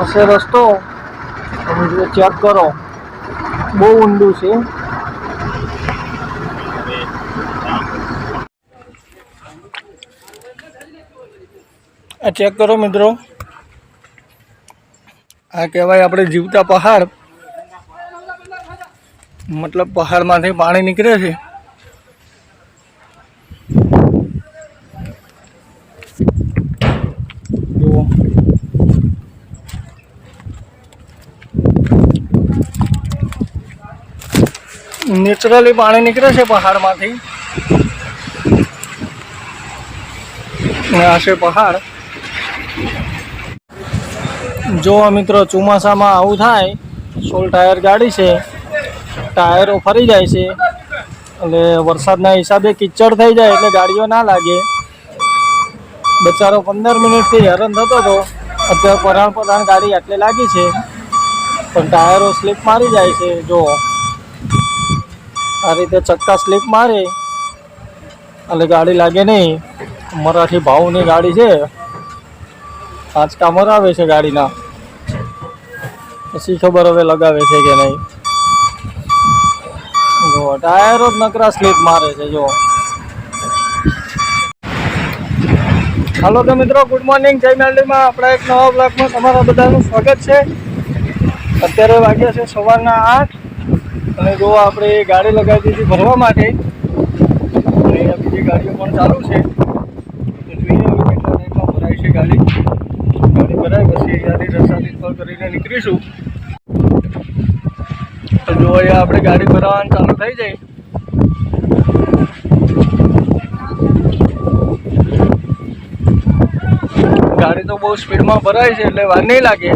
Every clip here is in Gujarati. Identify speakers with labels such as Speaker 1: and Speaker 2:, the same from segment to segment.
Speaker 1: હશે રસ્તો. તમે ચેક કરો. બહુ ઊંડું છે. આ ચેક કરો મિત્રો. આ કહેવાય આપણે જીવતા પહાડ. મતલબ પહાડમાંથી પાણી નીકળે છે જુઓ નેચરલી પાણી નીકળે છે પહાડમાંથી. આ છે પહાડ. જો મિત્રો ચોમાસામાં આવું થાય, સોલ ટાયર ગાડી છે, ટાયરો ફરી જાય છે, એટલે વરસાદના હિસાબે કિચડ થઈ જાય એટલે ગાડીઓ ના લાગે. બચારો પંદર મિનિટથી હેરાન થતો હતો. અત્યારે પરાણ પરાણ ગાડી આટલે લાગી છે, પણ ટાયરો સ્લીપ મારી જાય છે જો આ રીતે ચક્કા સ્લીપ મારે. એટલે ગાડી લાગે નહીં. મરાઠી ભાવની ગાડી છે. આંચકા મરાવે છે ગાડીના. પછી ખબર હવે લગાવે છે કે નહીં. જો, ટાયરો જ નકરા સ્લીપ મારે છે, જો. હાલો તો મિત્રો ગુડ મોર્નિંગ જય મેલડીમાં આપણા એક નવા બ્લોગમાં તમારા બધાનું સ્વાગત છે. અત્યારે વાગ્યા છે સવારના આઠ. અને જો આપણે ગાડી લગાવી દીધી ભરવા માટે. અને બીજી ગાડીઓ પણ ચાલુ છે. ભરાય છે ગાડી. ગાડી ભરાય પછી અહીંયાથી રસ્તાથી કોલ કરીને નીકળીશું. તો જો અહીંયા આપણે ગાડી ભરાવાનું ચાલુ થઈ જાય. ગાડી તો બહુ સ્પીડમાં ભરાય છે એટલે વાર નહીં લાગે.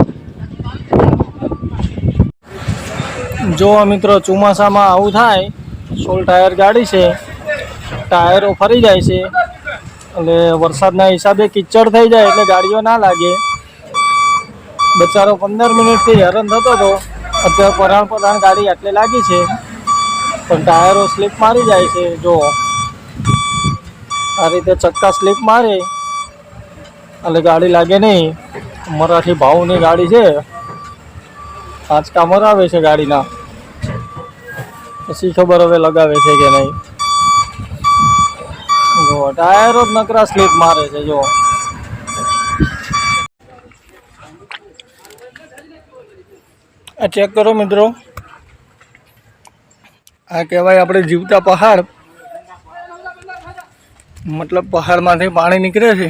Speaker 1: જો મિત્રો ચોમાસામાં આવું થાય, સોલ ટાયર ગાડી છે, ટાયરો ફરી જાય છે, એટલે વરસાદના હિસાબે કિચડ થઈ જાય એટલે ગાડીઓ ના લાગે. બચારો પંદર મિનિટથી હેરાન થતો હતો, અત્યારે પરાણ પરાણ ગાડી આટલે લાગી છે, પણ ટાયરો સ્લીપ મારી જાય છે જો આ રીતે ચક્કા સ્લીપ મારે, એટલે ગાડી લાગે નહીં. મરાઠી ભાવની ગાડી છે. આંચકા મરાવે છે ગાડીના. પછી ખબર હવે લગાવે છે કે નહીં. જો, ટાયરો જ નકરા સ્લીપ મારે છે, જો. આ ચેક કરો મિત્રો. આ કહેવાય આપણે જીવતા પહાડ. મતલબ પહાડમાંથી પાણી નીકળે છે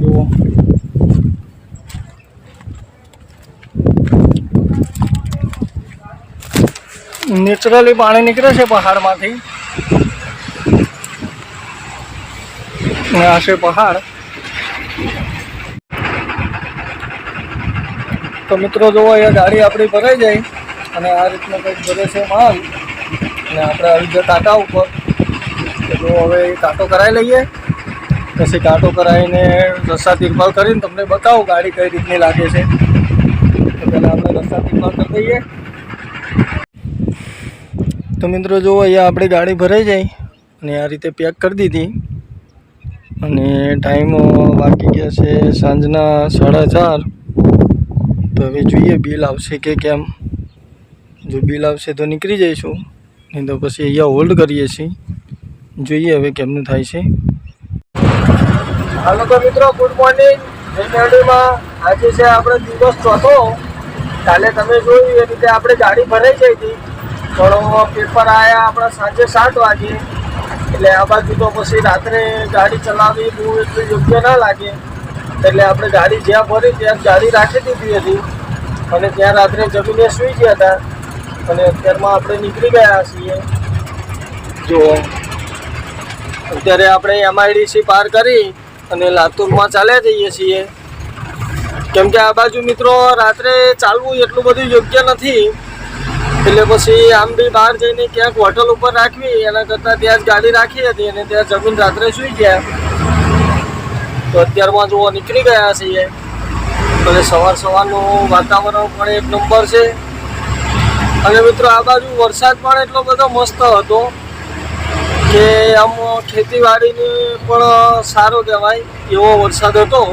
Speaker 1: જુઓ નેચરલી પાણી નીકળે છે પહાડમાંથી. આ છે પહાડ. તો મિત્રો જોવો અહીંયા ગાડી આપણી ભરાઈ જાય અને આ રીતનો કંઈક ભરે છે માલ. અને આપણે આવી ગયા કાંટા ઉપર. તો જો હવે એ કાંટો કરાવી લઈએ. પછી કાંટો કરાવીને રસ્તા તિરપાલ કરીને તમને બતાવું ગાડી કઈ રીતની લાગે છે. તો પહેલાં આપણે રસ્તા તિરપાલ કરી દઈએ. તો મિત્રો જુઓ, અહીંયા આપણી ગાડી ભરાઈ જાય અને આ રીતે પેક કરી દીધી. અને ટાઈમ બાકી ગયા છે સાંજના સાડા ચાર. તો હવે જોઈએ બિલ આવશે કે કેમ. જો બિલ આવશે તો નીકળી જઈશું. નહીં તો પછી અહીંયા હોલ્ડ કરીએ છીએ. જોઈએ હવે કેમનું થાય છે. હાલો તો મિત્રો ગુડ મોર્નિંગ મેરડીમાં. આજે છે આપણે દિવસ ચોથો. કાલે તમે જોયું એ રીતે આપણે ગાડી ભરાઈ જઈ હતી. પણ પેપર આવ્યા આપણા સાંજે સાત વાગે. એટલે આ બાજુ તો પછી રાત્રે ગાડી ચલાવવી બહુ એટલું યોગ્ય ના લાગે. એટલે આપણે ગાડી જ્યાં ભરી ત્યાં ગાડી રાખી દીધી હતી. અને ત્યાં રાત્રે જમીને સૂઈ ગયા હતા. અને અત્યારમાં આપણે નીકળી ગયા છીએ. જો, અત્યારે આપણે એમઆઈડીસી પાર કરી અને લાતુરમાં ચાલ્યા જઈએ છીએ. કેમ કે આ બાજુ મિત્રો રાત્રે ચાલવું એટલું બધું યોગ્ય નથી. એટલે પછી આમ બી બહાર જઈને ક્યાંક હોટલ ઉપર રાખવી, એના કરતાં ત્યાં જ ગાડી રાખી હતી અને ત્યાં જમીન રાત્રે સૂઈ ગયા. તો અત્યારમાં જુઓ નીકળી ગયા છીએ. અને સવાર સવારનું વાતાવરણ પણ એક નંબર છે. અને મિત્રો આ બાજુ વરસાદ પણ એટલો બધો મસ્ત હતો કે આમ ખેતીવાડીને પણ સારો કહેવાય એવો વરસાદ હતો.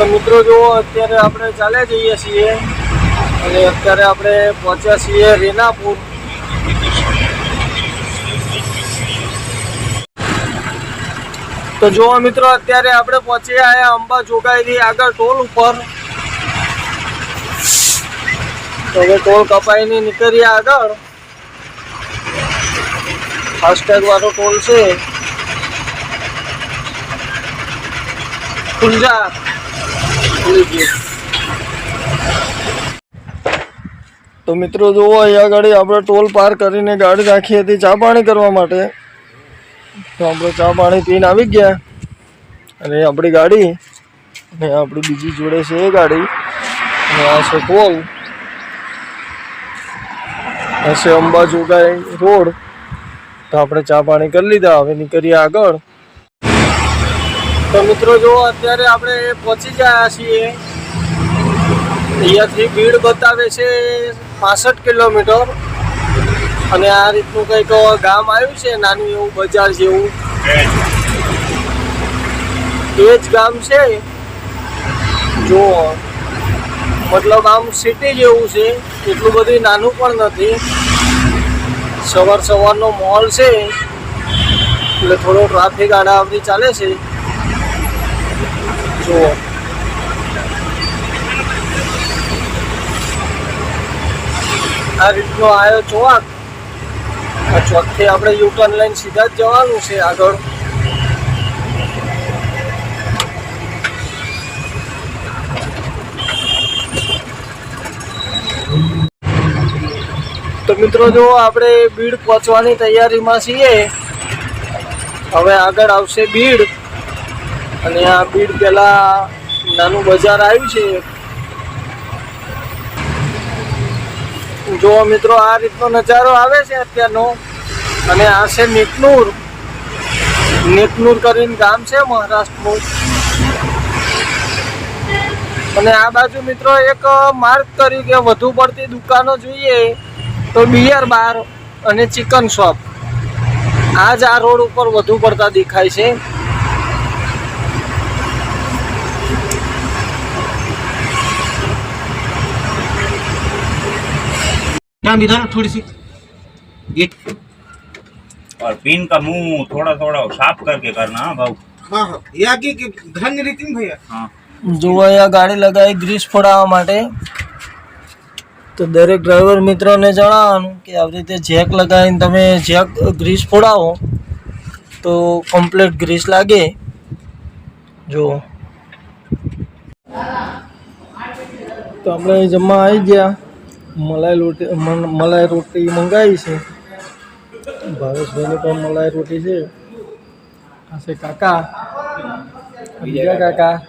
Speaker 1: તો મિત્રો જુઓ અત્યારે આપણે ચાલે જઈએ છીએ, અને અત્યારે આપણે પહોંચ્યા છીએ રેનાપુર. તો જુઓ મિત્રો અત્યારે આપણે પહોંચ્યા આવ્યા અંબા જોગાઈથી આગળ ટોલ ઉપર. તો હવે ટોલ કપાઈને નીકળીએ આગળ. ફાસ્ટેગ વાળો ટોલ છે. ખુંજા ખુલી ગયું. તો મિત્રો જુઓ અહીંયા આગળ આપણે ટોલ પાર કરીને ગાડી રાખી હતી ચા પાણી કરવા માટે. તો આપણે ચા પાણી પીને આવી ગયા. અને આપણી ગાડી, અને આપણી બીજી જોડે છે એ ગાડી. અને આ છે ટોલ. આ છે અંબા રોડ. તો આપણે ચા પાણી કરી લીધા, હવે નીકળીએ આગળ. તો મિત્રો જો અત્યારે આપણે પહોંચી ગયા છીએ. અહીંયાથી ભીડ બતાવે છે પાસઠ કિલોમીટર. અને આ રીતનું કંઈક ગામ આવ્યું છે, નાનું એવું બજાર જેવું. એ જ ગામ છે. જો, મતલબ આમ સિટી જેવું છે, એટલું બધું નાનું પણ નથી. સવાર સવારનો મોલ છે. એટલે થોડો ટ્રાફિક આડાવડી ચાલે છે. જુઓ આ રીતનો આવ્યો ચોક આ ચોકથી આપણે યુટર્ન લઈને સીધા જ જવાનું છે આગળ. તો મિત્રો જો આપણે બીડ પહોંચવાની તૈયારીમાં છીએ, હવે આગળ આવશે બીડ. અને આ બીડ પેલા નાનું બજાર આવ્યું છે. જો મિત્રો, આ રીતનો નજારો આવે છે અત્યારનો. અને આ છે નીકનૂર. નીકનૂર કરીને ગામ છે મહારાષ્ટ્રનું. અને આ બાજુ મિત્રો એક માર્ક કર્યું કે વધુ પડતી દુકાનો જોઈએ તો બિયર બાર અને ચિકન શોપ. આ જ આ રોડ ઉપર વધુ પડતા દેખાય છે.
Speaker 2: यहाँ इधर थोड़ी सी ये
Speaker 3: और पिन का मुंह थोड़ा थोड़ा साफ करके करना हाँ भाऊ
Speaker 2: हाँ हाँ ये आगे के घर नहीं रहती ना भैया
Speaker 3: हाँ
Speaker 1: જો અહીંયા ગાડી લગાવી ગ્રીસ ફોડાવવા માટે તો દરેક ડ્રાઈવર મિત્રોને જણાવવાનું કે આવી રીતે જેક લગાવીને તમે જેક ગ્રીસ ફોડાવો તો કમ્પ્લીટ ગ્રીસ લાગે જો તો આપણે અહીં જમવા આવી ગયા મલાઈ રોટી મલાઈ રોટી મંગાવી છે. ભાવેશભાઈની પણ મલાઈ રોટી છે. આ છે કાકા. બીજા કાકા.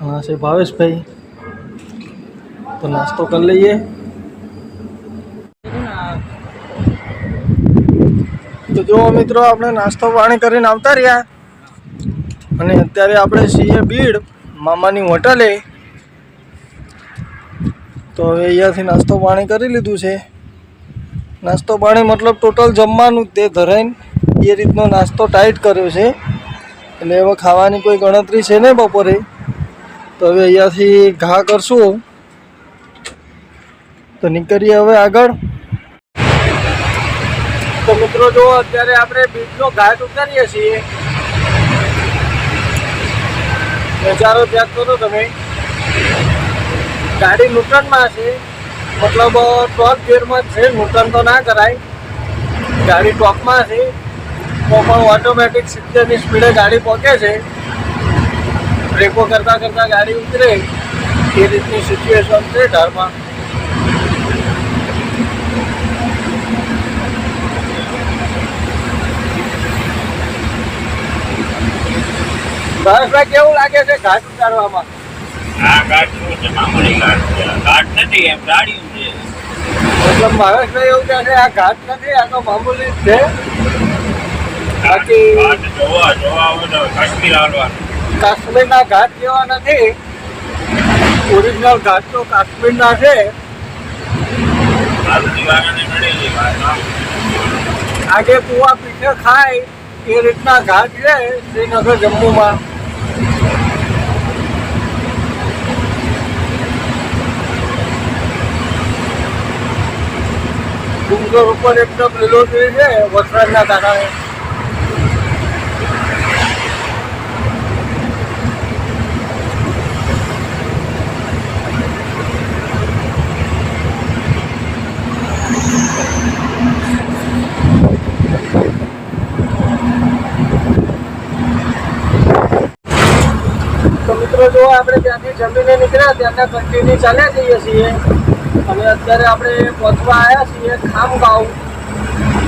Speaker 1: હા છે ભાવેશભાઈ. તો નાસ્તો કરી લઈએ. તો જો મિત્રો, આપણે નાસ્તો પાણી કરીને આવતા રહ્યા. અને અત્યારે આપણે છીએ બીડ, મામાની હોટલે. તો હવે અહીંયાથી નાસ્તો પાણી કરી લીધું છે. નાસ્તો પાણી મતલબ ટોટલ જમવાનું તે ધરાઈને એ રીતનો નાસ્તો ટાઈટ કર્યો છે. એટલે હવે ખાવાની કોઈ ગણતરી છે ને બપોરે? તો હવે અહીંયાથી ઘા કરશું. તો નીકળીએ હવે આગળ. તો મિત્રો જો અત્યારે આપણે બીજનો ઘાટ ઉતારીએ છીએ. નજારો ચેક કરો તમે. ગાડી નૂટનમાં છે. મતલબ ટોપ ગેરમાં છે નૂટન તો ના કરાય. ગાડી ટોપમાં છે. તો પણ ઓટોમેટિક સિત્તેરની સ્પીડે ગાડી પહોંચે છે. બ્રેકો કરતાં કરતાં ગાડી ઉતરે. એ રીતની સિચ્યુએશન છે ઢાળમાં. ભાઈ, કેવું લાગે છે ઘાટ ઉતારવામાં?
Speaker 3: આ ઘાટ શું છે મામૂલી ઘાટ છે. ઘાટ નથી એમ છે.
Speaker 1: મતલબ ભાવેશભાઈ એવું કહે છે આ ઘાટ નથી આ તો મામૂલી જ છે. બાકી
Speaker 3: ઘાટ જોવા જોવા હોય તો કાશ્મીર
Speaker 1: કાશ્મીરના ઘાટ જેવા નથી. ઓરિજિનલ ઘાટ તો કાશ્મીરના છે. આજે કુવા પીઠે ખાય એ રીતના ઘાટ છે શ્રીનગર જમ્મુમાં. ડુંગર ઉપર એકદમ લીલોતરી છે, વરસાદના કારણે. મિત્રો, જો આપણે ત્યાંથી જમીને નીકળ્યા, ત્યાંના કન્ટિન્યુ ચાલ્યા જઈએ છીએ. અને અત્યારે આપણે પહોંચવા આવ્યા છીએ ખામગાંવ.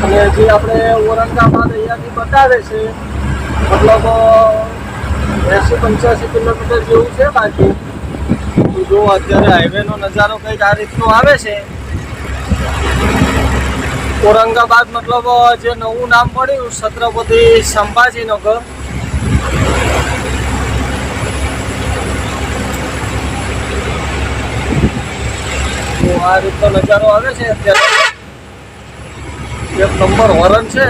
Speaker 1: અને જે આપણે ઔરંગાબાદ અહીંયાથી બતાવે છે, મતલબ, એસી પંચ્યાસી કિલોમીટર જેવું છે બાકી. જો અત્યારે હાઈવેનો નજારો કંઈક આ રીતનો આવે છે. ઔરંગાબાદ મતલબ, જે નવું નામ પડ્યું, છત્રપતિ સંભાજીનગર. આ રીતનો નજારો આવે છે અત્યારે. એક નંબર વરણ છે.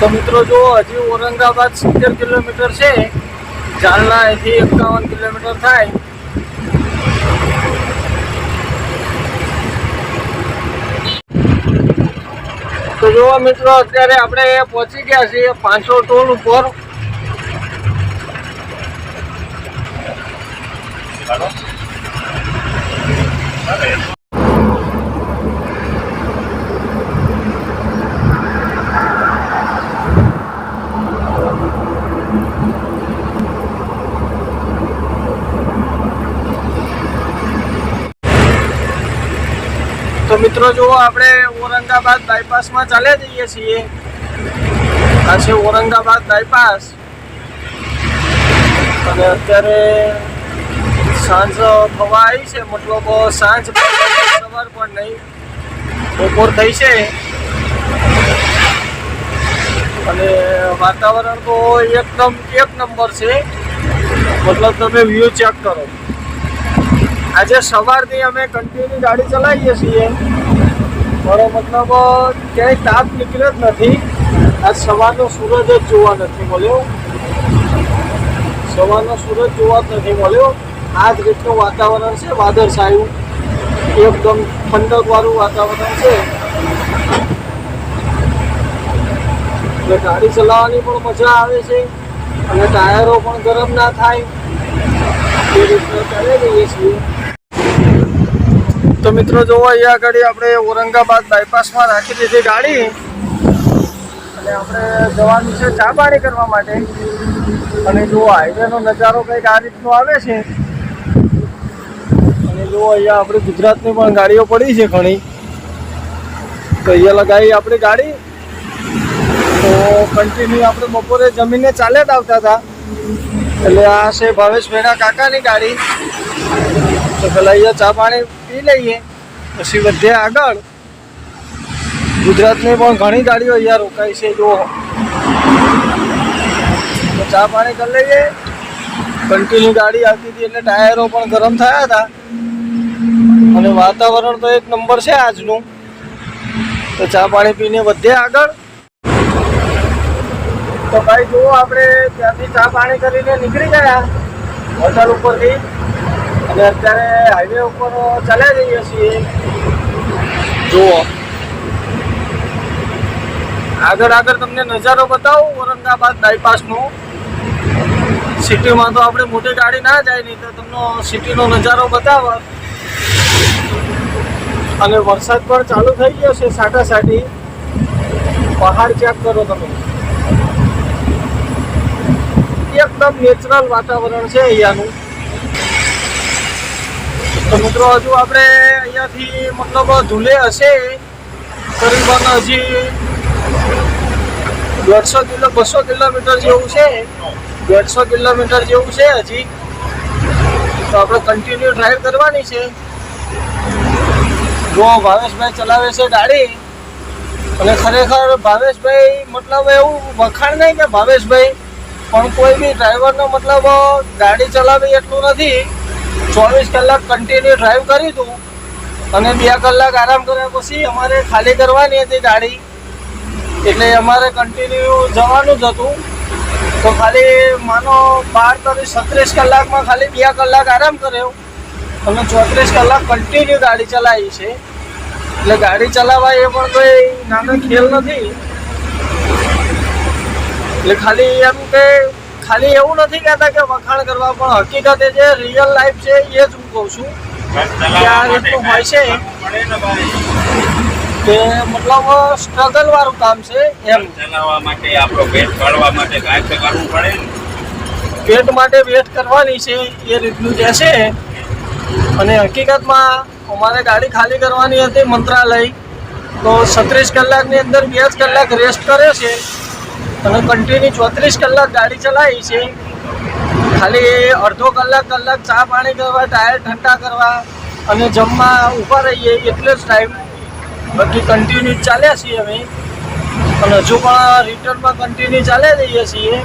Speaker 1: તો મિત્રો જો હજી ઔરંગાબાદ સિત્તેર કિલોમીટર છે. જાલના અહીંથી એકાવન કિલોમીટર થાય. તો જો મિત્રો અત્યારે આપણે પહોંચી ગયા છીએ પાંચસો ટોલ ઉપર.
Speaker 3: અરે
Speaker 1: તો મિત્રો, જો આપણે ઔરંગાબાદ બાયપાસમાં ચાલ્યા જઈએ છીએ, આ છે ઔરંગાબાદ બાયપાસ અને અત્યારે સાંજ થવા આવી છે, મતલબ સાંજ સવાર પણ નહીં. બપોર થઈ છે. અને વાતાવરણ તો એકદમ એક નંબર છે. મતલબ તમે વ્યૂ ચેક કરો. આજે સવારથી અમે કન્ટિન્યુ ગાડી ચલાવીએ છીએ. મારો મતલબ ક્યાંય તાપ નીકળ્યો જ નથી. આજ સવારનો સૂરજ જ જોવા નથી મળ્યો. સવારનો સૂરજ જોવા જ નથી મળ્યો. આ જ રીતનું વાતાવરણ છે વાદળછાયું એકદમ ઠંડકવાળું વાતાવરણ છે. એટલે ગાડી ચલાવવાની પણ મજા આવે છે અને ટાયરો પણ ગરમ ના થાય. એ રીતના ચાલી રહીએ છીએ. તો મિત્રો જોવો અહીંયા આગળ આપણે ઔરંગાબાદ બાયપાસમાં રાખી દીધી ગાડી. અને આપણે જવાનું છે ચા પાણી કરવા માટે. અને જો હાઈવેનો નજારો કંઈક આ રીતનો આવે છે અને જો અહીંયા આપણે ગુજરાતની પણ ગાડીઓ પડી છે ઘણી. તો અહીંયા લગાવી આપણી ગાડી. તો કન્ટિન્યુ આપણે બપોરે જમીને ચાલે જ આવતા હતા. એટલે આ છે ભાવેશ મેરા કાકાની ગાડી. તો પેલા અહીંયા ચા પાણી પી લઈએ. પછી વધે આગળ ગુજરાતની પણ ઘણી ગાડીઓ અહીંયા રોકાય છે જો તો ચા પાણી કરી લઈએ. કન્ટિન્યુ ગાડી આવતી હતી એટલે ટાયરો પણ ગરમ થયા હતા. અને વાતાવરણ તો એક નંબર છે આજનું. તો ચા પાણી પીને વધે આગળ. તો ભાઈ, જુઓ આપણે ત્યાંથી ચા પાણી કરીને નીકળી ગયા હોટલ ઉપરથી. અને અત્યારે હાઈવે ઉપર ચાલ્યા જઈએ છીએ. જુઓ. આગળ આગળ તમને નજારો બતાવું, ઔરંગાબાદ બાયપાસનો સિટીમાં તો આપણે મોટી ગાડી ના જાય, નહીં તો તમને સિટીનો નજારો બતાવે અને વરસાદ પણ ચાલુ થઈ ગયો છે સાટાસાટી. પહાડ ચેક કરો તમે. એકદમ નેચરલ વાતાવરણ છે અહીંયાનું. તો મિત્રો, હજુ આપણે અહીંયાથી મતલબ ધૂલે હશે. કરીબન હજી દોઢસો કિલો, બસો કિલોમીટર જેવું છે. દોઢસો કિલોમીટર જેવું છે હજી. તો આપણે કન્ટિન્યુ ડ્રાઈવ કરવાની છે. જો ભાવેશભાઈ ચલાવે છે ગાડી, અને ખરેખર ભાવેશભાઈ મતલબ એવું વખાણ નહીં કે ભાવેશભાઈ, પણ કોઈ બી ડ્રાઈવરનો મતલબ ગાડી ચલાવી એટલું નથી. ચોવીસ કલાક કન્ટિન્યુ ડ્રાઈવ કરી હતું અને બે કલાક આરામ કર્યા પછી અમારે ખાલી કરવાની હતી ગાડી. એટલે અમારે કન્ટિન્યુ જવાનું જ હતું. તો ખાલી માનો બાર તરી છત્રીસ કલાકમાં ખાલી બે કલાક આરામ કર્યો. અને ચોત્રીસ કલાક કન્ટિન્યુ ગાડી ચલાવી છે. એટલે ગાડી ચલાવવા એ પણ કોઈ નાનો ખેલ નથી. એટલે ખાલી એમ કે ખાલી એવું નથી કહેતા કે વખાણ કરવા પણ હકીકતે જે રિયલ લાઈફ છે એ જ હું કહું છું.
Speaker 3: કે આ
Speaker 1: રીતનું હોય છે. કે મતલબ સ્ટ્રગલ વાળું કામ છે એમ.
Speaker 3: ચલાવવા માટે આપણો પેટ કાઢવા માટે કાંઈક કરવું પડે ને.
Speaker 1: પેટ માટે વેટ કરવાની છે એ રીતનું જે છે અને હકીકતમાં અમારે ગાડી ખાલી કરવાની હતી મંત્રાલય. તો છત્રીસ કલાકની અંદર બે જ કલાક રેસ્ટ કર્યો છે. અને કન્ટિન્યુ ચોત્રીસ કલાક ગાડી ચલાવી છે. ખાલી અડધો કલાક કલાક ચા પાણી કરવા, ટાયર ઠંડા કરવા અને જમવા ઊભા રહીએ એટલે જ ટાઈમ બાકી કન્ટિન્યુ ચાલ્યા છીએ અમે. અને હજુ પણ રિટર્નમાં કન્ટિન્યુ ચાલ્યા જઈએ છીએ.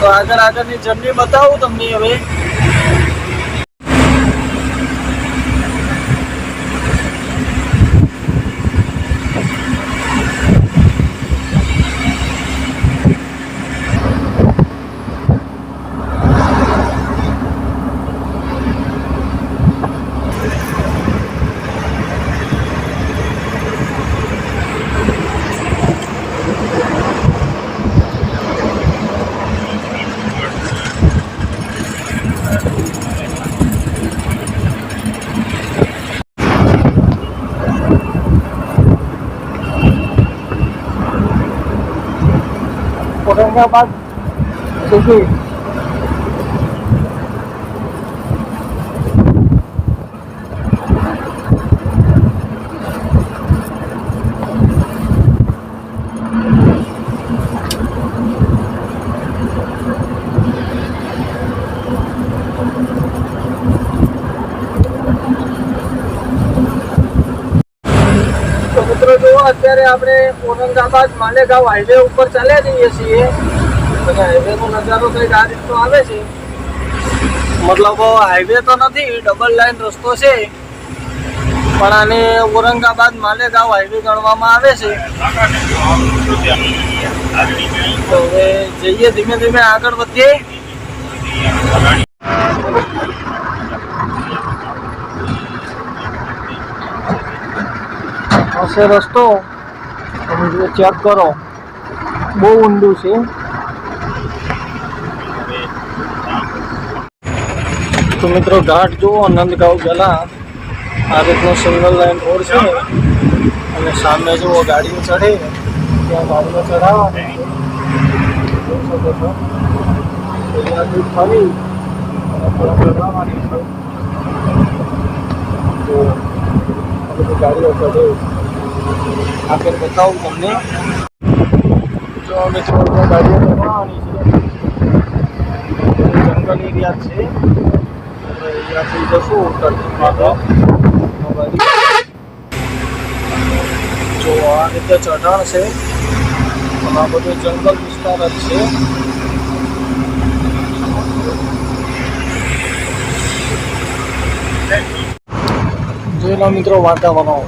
Speaker 1: તો આગળ આગળની જર્ની બતાવું તમને હવે. ઔરંગાબાદ સુધી તો મિત્રો જુઓ અત્યારે આપણે ઔરંગાબાદ માલેગાંવ હાઈવે ઉપર ચાલ્યા જઈએ છીએ. હાઈવેનો નજારો કંઈક આ રીતનો આવે છે. મતલબ હાઈવે તો નથી ડબલ લાઈન રસ્તો છે. પણ આને ઔરંગાબાદ માલેગાંવ હાઈવે ગણવામાં આવે છે. હવે જઈએ ધીમે ધીમે આગળ વધીએ. હશે રસ્તો. તમે જો ચેક કરો. બહુ ઊંડું છે. તો મિત્રો, ઘાટ જુઓ, નંદગાંવ પહેલા આ રીતનો સિંગલ લાઈન રોડ છે. અને સામે જુઓ, ગાડીઓ ચડે. ત્યાં ગાડીઓ ચડાવવાની જોઈ શકો છો અહીંયાથી ફરી અને ત્યાં ચડાવવાની છે તો આ બધી ગાડીઓ ચડે. આગળ બતાવું તમને. જો ચડાવવાની છે જંગલ એરિયા છે. અહીંયાથી જશું આ રીતે જંગલ વિસ્તાર જ છે. જોઈ લો મિત્રો વાતાવરણ.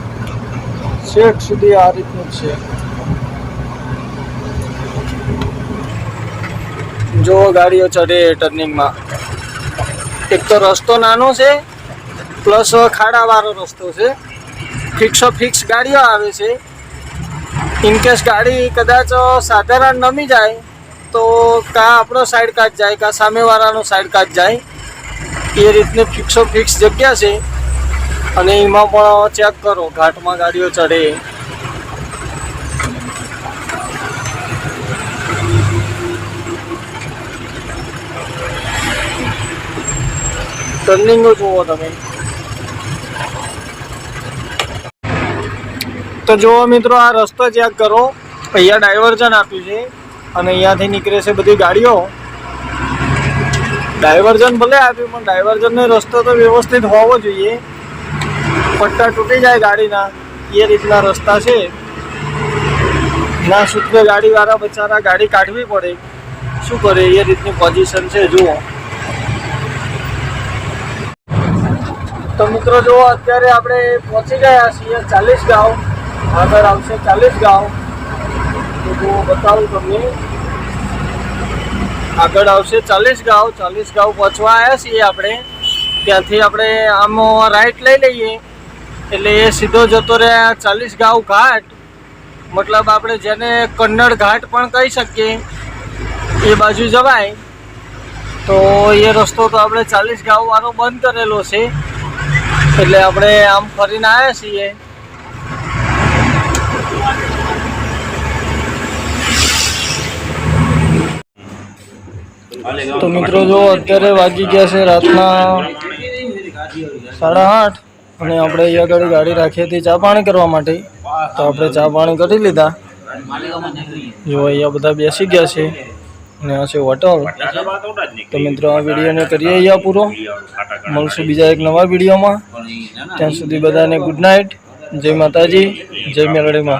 Speaker 1: શેઠ સુધી આ રીતનું છે. જો ગાડીઓ ચડે ટર્નિંગમાં. એક તો રસ્તો નાનો છે, પ્લસ ખાડાવાળો રસ્તો છે. ફિક્સો ફિક્સ ગાડીઓ આવે છે. ઇનકેસ ગાડી કદાચ સાધારણ નમી જાય, તો કાં આપણો સાઈડ કાચ જાય, કાં સામેવાળાનો સાઈડ કાચ જાય, એ રીતની ફિક્સો ફિક્સ જગ્યા છે. અને એમાં પણ ચેક કરો, ઘાટમાં ગાડીઓ ચડે. ટર્નિંગો જુઓ તમે. તો જુઓ મિત્રો, આ રસ્તો ચેક કરો. અહીંયા ડાયવર્ઝન આપ્યું છે અને અહીંયાથી નીકળે છે બધી ગાડીઓ. ડાયવર્ઝન ભલે આપ્યું, પણ ડાયવર્ઝનનો રસ્તો તો વ્યવસ્થિત હોવો જોઈએ. પટ્ટા તૂટી જાય ગાડીના, એ રીતના રસ્તા છે. ના સૂત્રે ગાડીવાળા બચારા ગાડી કાઢવી પડે, શું કરે એ રીતની પોઝિશન છે, જુઓ. તો મિત્રો જુઓ, અત્યારે આપણે પહોંચી ગયા છીએ ચાલીસ ગાંવ આગળ આવશે ચાલીસ ગાંવ તો જુઓ, બતાવું તમને. આગળ આવશે ચાલીસ ગાંવ ચાલીસ ગાંવ પહોંચવા આવ્યા છીએ આપણે. ત્યાંથી આપણે આમ રાઈટ લઈ લઈએ. એટલે એ સીધો જતો રહે ચાલીસ ગાંવ ઘાટ. મતલબ આપણે જેને કન્નડ ઘાટ પણ કહી શકીએ, એ બાજુ જવાય. તો એ રસ્તો તો આપણે ચાલીસ ગાંવ વાળો બંધ કરેલો છે. એટલે આપણે આમ ફરીને આવ્યા છીએ. તો મિત્રો જો અત્યારે વાગી ગયા છે રાતના સાડા આઠ. અને આપણે અહીંયા આગળ ગાડી રાખી હતી ચા પાણી કરવા માટે. તો આપણે ચા પાણી કરી લીધા. જો અહીંયા બધા બેસી ગયા છે. અને આ છે હોટલ. તો મિત્રો, આ વિડીયોને કરીએ અહીંયા પૂરો. મળશું બીજા એક નવા વિડીયોમાં ત્યાં સુધી બધાને ગુડ નાઇટ જય માતાજી. જય મેલડીમાં